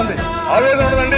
ఉంది ఉండదండి.